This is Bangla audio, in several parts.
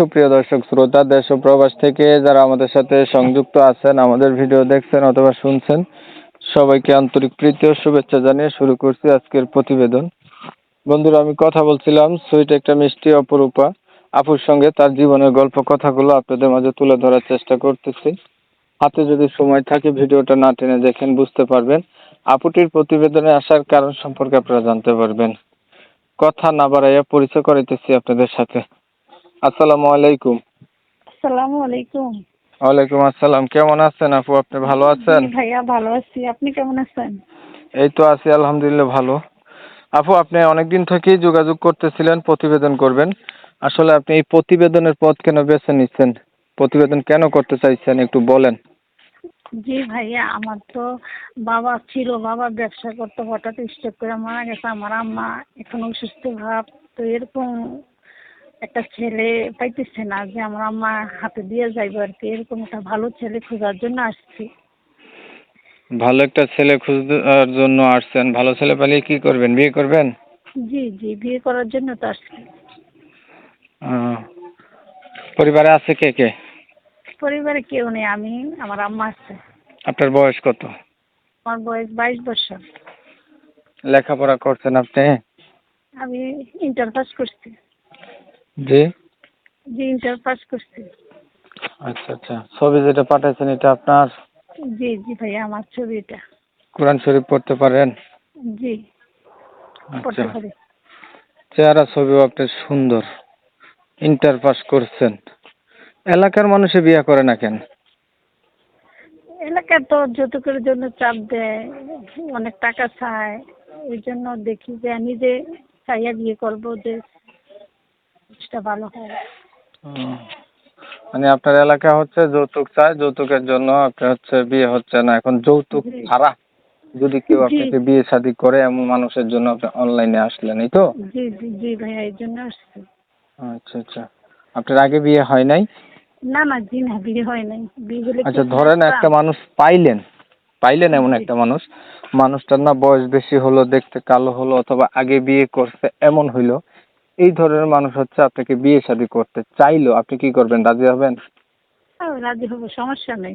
সুপ্রিয় দর্শক, শ্রোতা দেশ ও প্রবাস থেকে যারা আমাদের সাথে সংযুক্ত আছেন, আমাদের ভিডিও দেখছেন অথবা শুনছেন, সবাইকে আন্তরিক প্রীতি ও শুভেচ্ছা জানিয়ে শুরু করছি আজকের প্রতিবেদন। বন্ধুরা, আমি কথা বলছিলাম, সুইট একটা মিষ্টি অপরূপা আপুর সঙ্গে তার জীবনের গল্প কথাগুলো আপনাদের মাঝে তুলে ধরার চেষ্টা করতেছি। হাতে যদি সময় থাকে, ভিডিওটা না টেনে দেখেন, বুঝতে পারবেন। আপুটির প্রতিবেদনে আসার কারণ সম্পর্কে আপনারা জানতে পারবেন। কথা না বাড়াইয়া পরিচয় করাইতেছি আপনাদের সাথে। আসসালামু আলাইকুম। আসসালামু আলাইকুম। ওয়ালাইকুম আসসালাম। কেমন আছেন আপু? আপনি ভালো আছেন? ভাইয়া ভালো আছি। আপনি কেমন আছেন? এই তো আছি আলহামদুলিল্লাহ ভালো। আপু আপনি অনেকদিন থেকেই যোগাযোগ করতেছিলেন প্রতিবেদন করবেন। আসলে আপনি এই প্রতিবেদনের পথ কেন বেছে নিচ্ছেন? প্রতিবেদন কেন করতে চাইছেন একটু বলেন। জি ভাইয়া আমার তো বাবা ছিল বাবা ব্যবসা করতে হঠাৎ স্ট্রোক করে মারা গেছে। আমার আম্মা এখন অসুস্থ ভাব। তো এরকম একটা ছেলে পাইতেছে না যে আমার আম্মা হাতে দিয়ে যাইব আর কি। এরকম একটা ভালো ছেলে খোঁজার জন্য আসছি। ভালো একটা ছেলে খুঁজার জন্য আসছেন। ভালো ছেলে পেলে কি করবেন? বিয়ে করবেন? জি জি বিয়ে করার জন্য তো আসছি। পরিবারে আছে কে কে? পরিবারে কেউ নেই আমি আমার আম্মা আছে। আপনার বয়স কত? আমার বয়স বাইশ বছর। লেখাপড়া করছেন আপনি? আমি ইন্টার পাস করছি। জি? জি ইন্টার পাস করছি। আচ্ছা আচ্ছা। ছবি যেটা পাঠাইছেন এটা আপনার? জি জি ভাইয়া আমার ছবি এটা। কোরআন শরীফ পড়তে পারেন? জি পড়তে আচ্ছা। পারি। চেহারা ছবিও আপনার সুন্দর। ইন্টার পাস করছেন। এলাকার মানুষে বিয়ে করে না কেন? এলাকার তো যৌতুকের জন্য চাপ দেয় অনেক টাকা চায়। ওই জন্য দেখি যে নিজে চাইয়া বিয়ে করব যে সেটা ভালো হয়। মানে আপনার এলাকা হচ্ছে যৌতুক চায় যৌতুকের জন্য আপনি হচ্ছে বিয়ে হচ্ছে না। এখন যৌতুক ছাড়া যদি কেউ আপনাকে বিয়ে শাদী করে এমন মানুষের জন্য আপনি অনলাইনে আসলেন এই তো? জি জি জি ভাইয়া এই জন্য আসছি। আচ্ছা আচ্ছা। আপনার আগে বিয়ে হয় নাই? না না জি না বিয়ে হয় নাই। বিয়ে হলে আচ্ছা ধরেন একটা মানুষ পাইলেন পাইলেন এমন একটা মানুষ। মানুষটার না বয়স বেশি হলো দেখতে কালো হলো অথবা আগে বিয়ে করছে এমন হইল। এই ধরনের মানুষ হচ্ছে আপনাকে বিয়ে শাদী করতে চাইলো। আপনি কি করবেন? রাজি হবেন? রাজি হব সমস্যা নেই।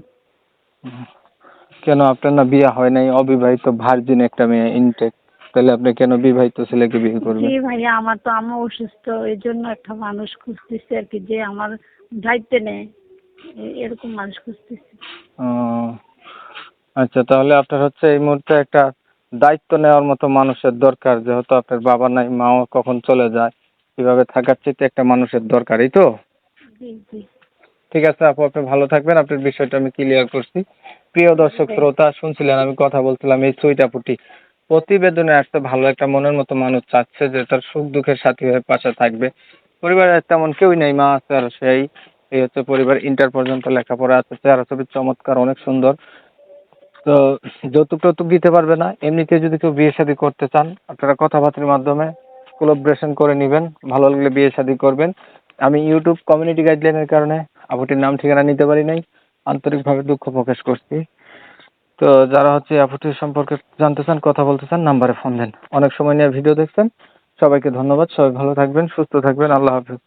কেন আপনার না বিয়ে হয় নাই? অবিবাহিত ভার্জিন একটা মেয়ে ইনটেক তাহলে আপনি কেন বিবাহিত ছেলেকে বিয়ে করবেন? জি ভাইয়া আমার তো আম্মা অসুস্থ এই জন্য একটা মানুষ খুঁজতেছি আর কি যে আমার দায়িত্বে নেয় এরকম মানুষ খুঁজতেছি। আচ্ছা তাহলে আপনার হচ্ছে এই মুহূর্তে একটা দায়িত্ব নেওয়ার মতো মানুষের দরকার যেহেতু আপনার বাবা নাই মাও কখন চলে যায়? কীভাবে থাকার চাইতে একটা মানুষের দরকার এই তো? জি জি। ঠিক আছে আপু আপনি ভালো থাকবেন। আপনার বিষয়টা আমি ক্লিয়ার করছি। প্রিয় দর্শক শ্রোতা শুনছিলেন আমি কথা বলছিলাম এই আপুটি। প্রতিবেদনে আসতে ভালো একটা মনের মতো মানুষ চাচ্ছে যে তার সুখ দুঃখের সাথী হয়ে পাশে থাকবে। পরিবারের তেমন কেউই নেই মা আছে আর সেই। এই হচ্ছে পরিবার। ইন্টার পর্যন্ত লেখাপড়া আছে চেহারা ছবি চমৎকার অনেক সুন্দর। তো যৌতুক টৌতুক দিতে পারবে না এমনিতে যদি কেউ বিয়ে শাদী করতে চান আপনারা কথাবার্তার মাধ্যমে কোলাবরেশন করে নেবেন, ভালো লাগলে বিয়ে শাদী করবেন। আমি ইউটিউব কমিউনিটি গাইডলাইনের কারণে আপুটির নাম ঠিকানা নিতে পারি নাই, আন্তরিকভাবে দুঃখ প্রকাশ করছি। তো যারা হচ্ছে আপুটির সম্পর্কে জানতে চান, কথা বলতে চান, নাম্বারে ফোন দেন। অনেক সময় নিয়ে ভিডিও দেখছেন। সবাইকে ধন্যবাদ, সবাই ভালো থাকবেন, সুস্থ থাকবেন, আল্লাহ হাফিজ।